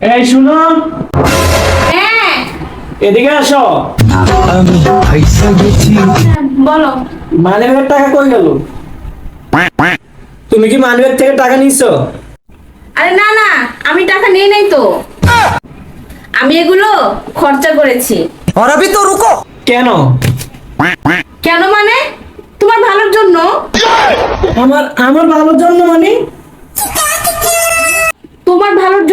এই শুনো। হ্যাঁ। এদিকে আসো। আমি পয়সা গেছি বলো। মানিব্যাগের টাকা কই গেল? তুমি কি মানিব্যাগ থেকে টাকা নিছো? আরে না না আমি টাকা নিয়ে নাই তো। আমি এগুলো খরচা করেছি। আর আমি তো রুকো। কেন? কেন মানে? তোমার ভালোর জন্য। আমার আমার ভালোর জন্য মানে?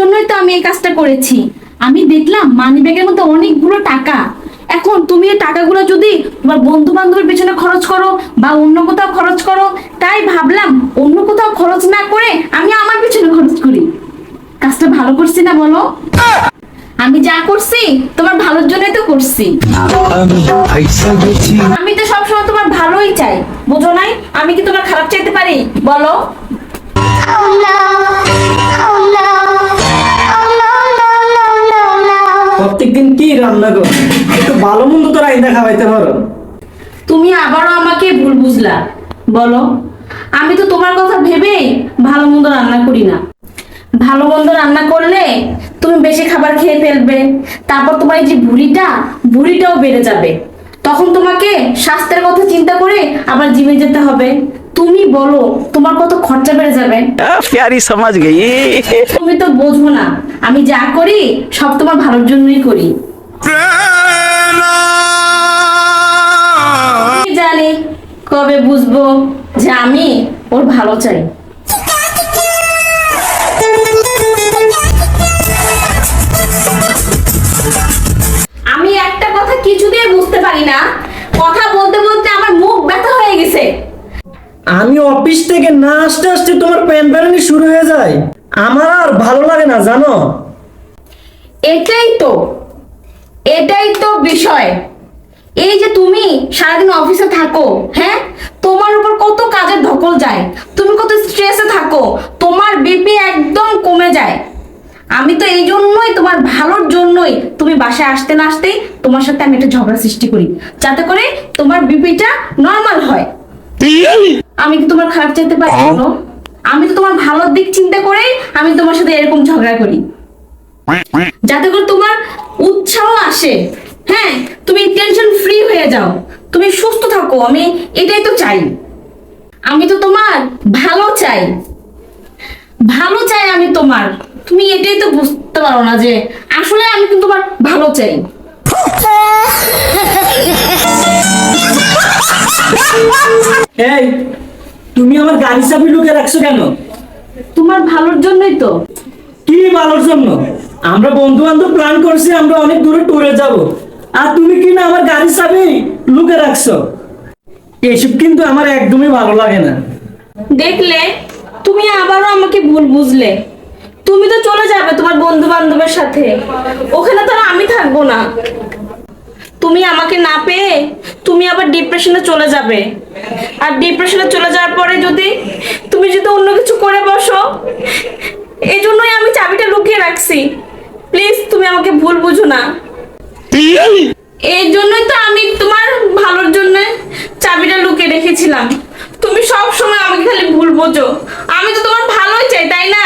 জন্যই তো আমি এই কাজটা করেছি। আমি দেখলাম মানি ব্যাগের মধ্যে অনেকগুলো টাকা। এখন তুমি এই টাকাগুলো যদি তোমার বন্ধু বান্ধবের পেছনে খরচ করো বা অন্য কোথাও খরচ করো তাই ভাবলাম অন্য কোথাও খরচ না করে আমি আমার পেছনে খরচ করি। কাজটা ভালো করছি না বলো? আমি যা করছি তোমার ভালোর জন্যই তো করছি। আমি তো সবসময় তোমার ভালোই চাই বুঝো নাই? আমি কি তোমার খারাপ চাইতে পারি? বলো। কি রান্না করো। একটু ভালো মন্দ তো খাওয়াইতে পারো। তুমি আবারও আমাকে ভুল বুঝলা। বলো, আমি তো তোমার কথা ভেবেই ভালো মন্দ রান্না করি না। ভালো মন্দ রান্না করলে তুমি বেশি খাবার খেয়ে ফেলবে। তারপর তোমার যে ভুঁড়িটা, ভুঁড়িটাও বেড়ে যাবে। তখন তোমাকে স্বাস্থ্যের কথা চিন্তা করে আবার জিমে যেতে হবে। তুমি বলো তোমার কত খরচা বেড়ে যাবে? প্যারি সমাজ গেই তুমি তো বোঝো না আমি যা করি সব তোমার ভালোর জন্যই করি। জানি কবে বুঝব যে আমি ওর ভালো চাই। আমি একটা কথা কিছুতেই বুঝতে পারি না। আমি অফিস থেকে না আসতে আসতে তোমার প্যান প্যারানি শুরু হয়ে যায়। আমার আর ভালো লাগে না জানো? এটাই তো এটাই তো বিষয়। এই যে তুমি সারাদিন অফিসে থাকো হ্যাঁ? তোমার উপর কত কাজের ধকল যায়। তুমি কত স্ট্রেসে থাকো তোমার বিপি একদম কমে যায়। আমি তো এই জন্যই তোমার ভালোর জন্যই তুমি বাসায় আসতে না আসতেই তোমার সাথে আমি একটা ঝগড়া সৃষ্টি করি। যাতে করে তোমার বিপিটা নর্মাল হয়। আমি কি তোমার খারাপ চাইতে পারি? আমি তো তোমার ভালোর দিক চিন্তা করেই আমি তোমার সাথে এরকম ঝগড়া করি। যাতে করে তোমার উৎসাহ আসে। হ্যাঁ তুমি টেনশন ফ্রি হয়ে যাও। তুমি সুস্থ থাকো আমি এটাই তো চাই। আমি তো তোমার ভালো চাই। ভালো চাই আমি তোমার। তুমি এটাই তো বুঝতে পারো না যে আসলে আমি কিন্তু তোমার ভালো চাই। এই তুমি আমার গাড়ি চাবি লুকে রাখছো কেন? তোমার ভালোর জন্যই তো। কি ভালোর জন্য? আমরা বন্ধু বান্ধব প্ল্যান করছি আমরা অনেক দূরে ট্যুরে যাব। আর তুমি কি না আমার গাড়ি চাবি লুকে রাখছো? এসব কিন্তু আমার একদমই ভালো লাগে না। দেখলে তুমি আবারও আমাকে ভুল বুঝলে। তুমি তো চলে যাবে তোমার বন্ধু বান্ধবের সাথে। ওখানে তো আর আমি থাকব না। তুমি আমাকে না পেয়ে তুমি আবার ডিপ্রেশনে চলে যাবে। আর ডিপ্রেশনে চলে যাওয়ার পরে যদি তুমি যদি অন্য কিছু করে বসো এই জন্যই আমি চাবিটা লুকিয়ে রাখছি। প্লিজ তুমি আমাকে ভুল বুঝো না। এই জন্যই তো আমি তোমার ভালোর জন্য চাবিটা লুকিয়ে রেখেছিলাম। তুমি সব সময় আমাকে খালি ভুল বোঝো। আমি তো তোমার ভালোই চাই, তাই না?